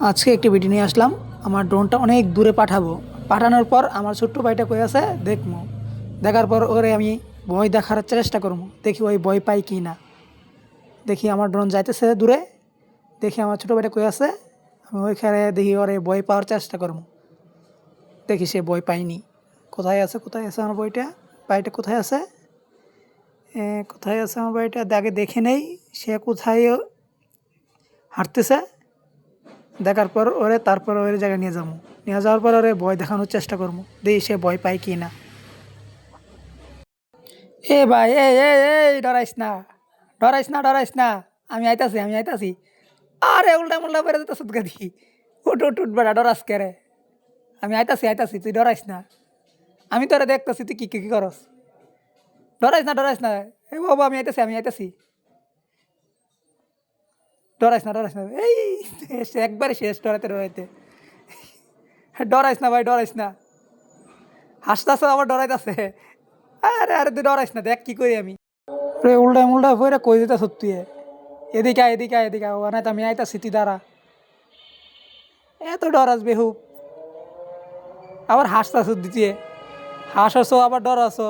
আজকে একটি ভিডিও নিয়ে আসলাম। আমার ড্রোনটা অনেক দূরে পাঠাবো। পাঠানোর পর আমার ছোট্ট ভাইটা কই আছে? দেখব দেখার পর ওরে আমি ভয় দেখার চেষ্টা করব দেখি ওই ভয় পাই কি না দেখি আমার ড্রোন যাইতেছে দূরে। দেখি আমার ছোটো ভাইটা কই আছে? আমি ওইখানে দেখি ওরে ভয় পাওয়ার চেষ্টা করব দেখি সে বই পাইনি কোথায় আছে কোথায় আছে আমার বইটা বাড়িটা কোথায় আছে? কোথায় আছে আমার বাড়িটা আগে দেখে নেই। সে কোথায় হাঁটতেছে? দেখার পর ওরে তারপর ওই জায়গায় নিয়ে যাব। নিয়ে যাওয়ার পর ওরে ভয় দেখানোর চেষ্টা করব। দেখি সে ভয় পায় কি না। এ ভাই, এ এই ডরাইস না। ডরাইস না ডরাইস না। আমি আইতাছি আমি আইতাছি। আরে উল্টা মুল্টা বেড়ে যেতে সুদকা দি। উঠ উঠ উঠ বেড়া ডরাস কে রে? আমি আইতাছি আইতাছি, তুই ডরাইস না। আমি তোরে দেখতেছি, তুই কি কি কি করস? ডরাইস না ডরাইস না। এ বাবা, আমি আইতাছি আমি আইতাছি। ডরাইস না ডরাইস না। এই একবারে শেষ ডরাইতে ডরাইতে। ডরাইস না ভাই, ডরাইস না। হাসতাছে আবার ডরাইতেছে। আরে আরে, তুই ডরাইস না, দেখ কি করি আমি। উল্টা উল্টা ফইরা কই দিতে সত্যি এদিকে এদিকে এদিকে আয়। না তো আমি আইতাছি, তুই দাঁড়া। এত ডরাস বেহু আবার হাসতাছ দিতে হাসছো, আবার ডরাছো।